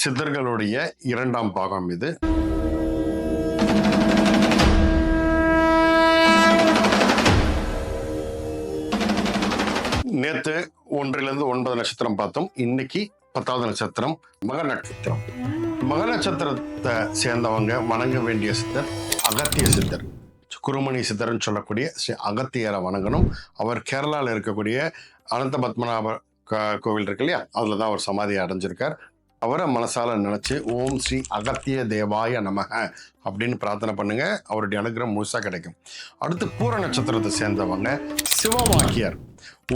சித்தர்களுடைய இரண்டாம் பாகம் இது. நேத்து ஒன்றிலிருந்து ஒன்பது நட்சத்திரம் பார்த்தோம். இன்னைக்கு பத்தாவது நட்சத்திரம் மக நட்சத்திரம். மக நட்சத்திரத்தை சேர்ந்தவங்க வணங்க வேண்டிய சித்தர் அகத்திய சித்தர். குருமணி சித்தர்னு சொல்லக்கூடிய ஸ்ரீ அகத்தியரை வணங்கணும். அவர் கேரளாவில் இருக்கக்கூடிய அனந்த பத்மநாப கோவில் இருக்கு இல்லையா? அதில் தான் அவர் சமாதி அடைஞ்சிருக்கார். அவரை மனசால நினைச்சு ஓம் ஸ்ரீ அகத்திய தேவாய நமக அப்படின்னு பிரார்த்தனை பண்ணுங்க. அவருடைய அனுகிரகம் முழுசா கிடைக்கும். அடுத்து பூர நட்சத்திரத்தை சேர்ந்தவங்க சிவவாக்கியர்.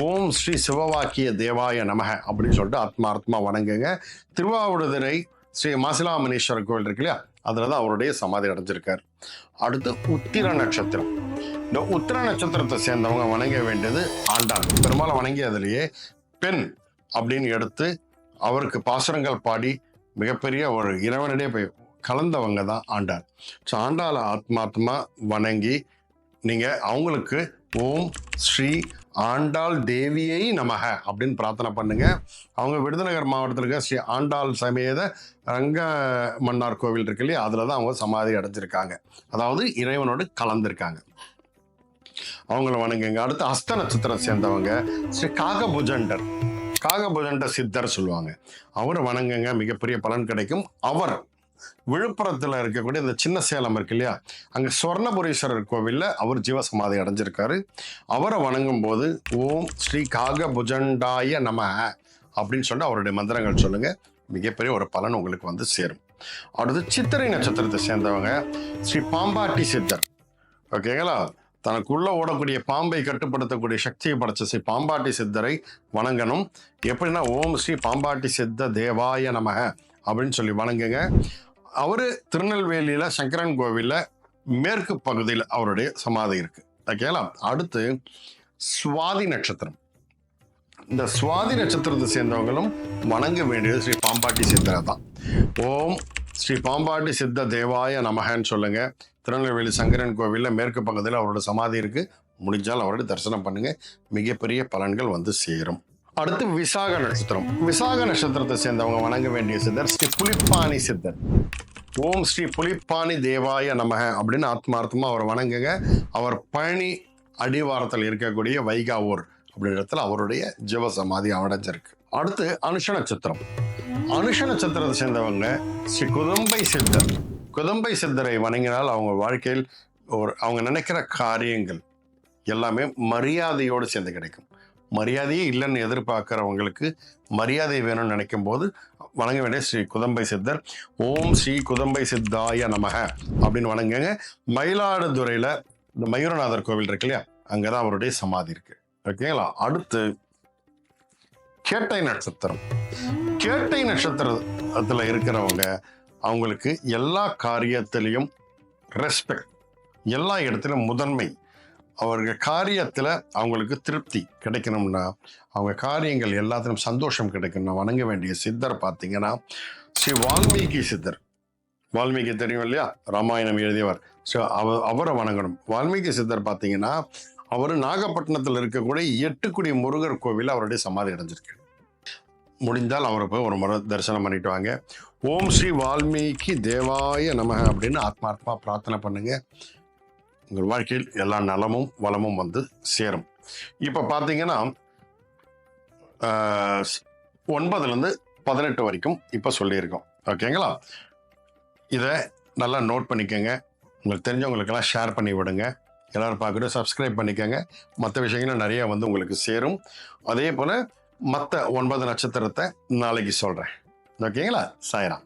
ஓம் ஸ்ரீ சிவவாக்கிய தேவாய நமக அப்படின்னு சொல்லிட்டு ஆத்மார்த்தமா வணங்குங்க. திருவாவூடுதுறை ஸ்ரீ மாசிலாமணீஸ்வரர் கோவில் இருக்கு இல்லையா? அதில் தான் அவருடைய சமாதி அடைஞ்சிருக்கார். அடுத்து உத்திர நட்சத்திரம். இந்த உத்திர நட்சத்திரத்தை சேர்ந்தவங்க வணங்க வேண்டியது ஆண்டாள். பெரும்பாலும் வணங்கியதுலேயே பெண் அப்படின்னு எடுத்து அவருக்கு பாசுரங்கள் பாடி மிகப்பெரிய ஒரு இறைவனிடையே போய் கலந்தவங்க தான் ஆண்டாள் ஸோ ஆண்டாளை ஆத்மாத்மா வணங்கி நீங்கள் அவங்களுக்கு ஓம் ஸ்ரீ ஆண்டாள் தேவியை நமக அப்படின்னு பிரார்த்தனை பண்ணுங்க. அவங்க விருதுநகர் மாவட்டத்தில் இருக்க ஸ்ரீ ஆண்டாள் சமேத ரங்க மன்னார் கோவில் இருக்கு இல்லையா? அதில் தான் அவங்க சமாதி அடைஞ்சிருக்காங்க. அதாவது இறைவனோடு கலந்திருக்காங்க. அவங்கள வணங்குங்க. அடுத்து அஸ்த நட்சத்திரம் சேர்ந்தவங்க ஸ்ரீ காகபுஜண்டர். காகபுஜண்ட சித்தர் சொல்லுவாங்க. அவரை வணங்குங்க மிகப்பெரிய பலன் கிடைக்கும். அவர் விழுப்புரத்தில் இருக்கக்கூடிய இந்த சின்ன சேலம் இருக்கு இல்லையா? அங்கே சுவர்ணபுரீஸ்வரர் கோவிலில் அவர் ஜீவசமாதி அடைஞ்சிருக்காரு. அவரை வணங்கும் போது ஓம் ஸ்ரீ காகபுஜண்டாய நம அப்படின்னு சொல்லிட்டு அவருடைய மந்திரங்கள் சொல்லுங்க. மிகப்பெரிய ஒரு பலன் உங்களுக்கு வந்து சேரும். அடுத்து சித்திரை நட்சத்திரத்தை சேர்ந்தவங்க ஸ்ரீ பாம்பாட்டி சித்தர். ஓகேங்களா? தனக்குள்ள ஓடக்கூடிய பாம்பை கட்டுப்படுத்தக்கூடிய சக்தியை படைச்ச ஸ்ரீ பாம்பாட்டி சித்தரை வணங்கணும். எப்படின்னா ஓம் ஸ்ரீ பாம்பாட்டி சித்த தேவாய நமக அப்படின்னு சொல்லி வணங்குங்க. அவர் திருநெல்வேலியில் சங்கரன் கோவிலில் மேற்கு பகுதியில் அவருடைய சமாதி இருக்குது ஓகேங்களா அடுத்து சுவாதி நட்சத்திரம். இந்த சுவாதி நட்சத்திரத்தை சேர்ந்தவங்களும் வணங்க வேண்டியது ஸ்ரீ பாம்பாட்டி சித்தரை தான். ஓம் ஸ்ரீ பாம்பாட்டி சித்த தேவாய நமகன்னு சொல்லுங்கள் திருநெல்வேலி சங்கரன் கோவிலில் மேற்கு பக்கத்தில் அவரோட சமாதி இருக்கு. முடிஞ்சால் அவரோட தரிசனம் பண்ணுங்க. மிகப்பெரிய பலன்கள் வந்து சேரும். அடுத்து விசாக நட்சத்திரம். விசாக நட்சத்திரத்தை சேர்ந்தவங்க வணங்க வேண்டிய சித்தர் ஸ்ரீ புலிப்பாணி சித்தர். ஓம் ஸ்ரீ புலிப்பாணி தேவாய நமக அப்படின்னு ஆத்மார்த்தமாக அவர் வணங்குங்க. அவர் பழனி அடிவாரத்தில் இருக்கக்கூடிய வைகாவூர் அப்படின்ற இடத்துல அவருடைய ஜீவ சமாதி அடைஞ்சிருக்கு. அடுத்து அனுஷ நட்சத்திரம். அனுஷ நட்சத்திரத்தை சேர்ந்தவங்க ஸ்ரீ குதம்பை சித்தர். குதம்பை சித்தரை வணங்கினால் அவங்க வாழ்க்கையில் ஒரு அவங்க நினைக்கிற காரியங்கள் எல்லாமே மரியாதையோடு சேர்ந்து கிடைக்கும். மரியாதையே இல்லைன்னு எதிர்பார்க்குறவங்களுக்கு மரியாதை வேணும்னு நினைக்கும் போது வணங்க வேண்டிய ஸ்ரீ குதம்பை சித்தர் ஓம் ஸ்ரீ குதம்பை சித்தாய நமக அப்படின்னு வணங்குங்க. மயிலாடுதுறையில் இந்த மயூரநாதர் கோவில் இருக்கு இல்லையா? அங்கே தான் அவருடைய சமாதி இருக்கு. ஓகேங்களா? அடுத்து கேட்டை நட்சத்திரம். கேட்டை நட்சத்திரத்தில் இருக்கிறவங்க அவங்களுக்கு எல்லா காரியத்திலையும் ரெஸ்பெக்ட் எல்லா இடத்துலையும் முதன்மை. அவர்கள் காரியத்தில் அவங்களுக்கு திருப்தி கிடைக்கணும்னா அவங்க காரியங்கள் எல்லாத்திலும் சந்தோஷம் கிடைக்கணும்னா வணங்க வேண்டிய சித்தர் பார்த்தீங்கன்னா ஸ்ரீ வால்மீகி சித்தர். வால்மீகி தெரியும் இல்லையா? ராமாயணம் எழுதியவர். ஸோ அவ அவரை வணங்கணும். வால்மீகி சித்தர் பார்த்தீங்கன்னா அவர் நாகப்பட்டினத்தில் இருக்கக்கூடிய எட்டுக்குடி முருகர் கோவில் அவருடைய சமாதி அடைஞ்சிருக்கு முடிந்தால் அவரை போய் ஒரு முறை தரிசனம் பண்ணிட்டு வாங்க ஓம் ஸ்ரீ வால்மீகி தேவாய நமக அப்படின்னு ஆத்மார்த்தமாக பிரார்த்தனை பண்ணுங்க. உங்கள் வாழ்க்கையில் எல்லா நலமும் வளமும் வந்து சேரும். இப்போ பார்த்தீங்கன்னா ஒன்பதுலேருந்து பதினெட்டு வரைக்கும் இப்போ சொல்லியிருக்கோம். ஓகேங்களா? இதை நல்லா நோட் பண்ணிக்கோங்க. உங்களுக்கு தெரிஞ்சவங்களுக்கெல்லாம் ஷேர் பண்ணி விடுங்க. எல்லோரும் பார்க்கணும் சப்ஸ்கிரைப் பண்ணிக்கோங்க. மற்ற விஷயங்களும் நிறையா வந்து உங்களுக்கு சேரும். அதே போல் மற்ற ஒன்பது நட்சத்திரத்தை நாளைக்கு சொல்கிறேன் ஓகேங்களா சாய்ராம்.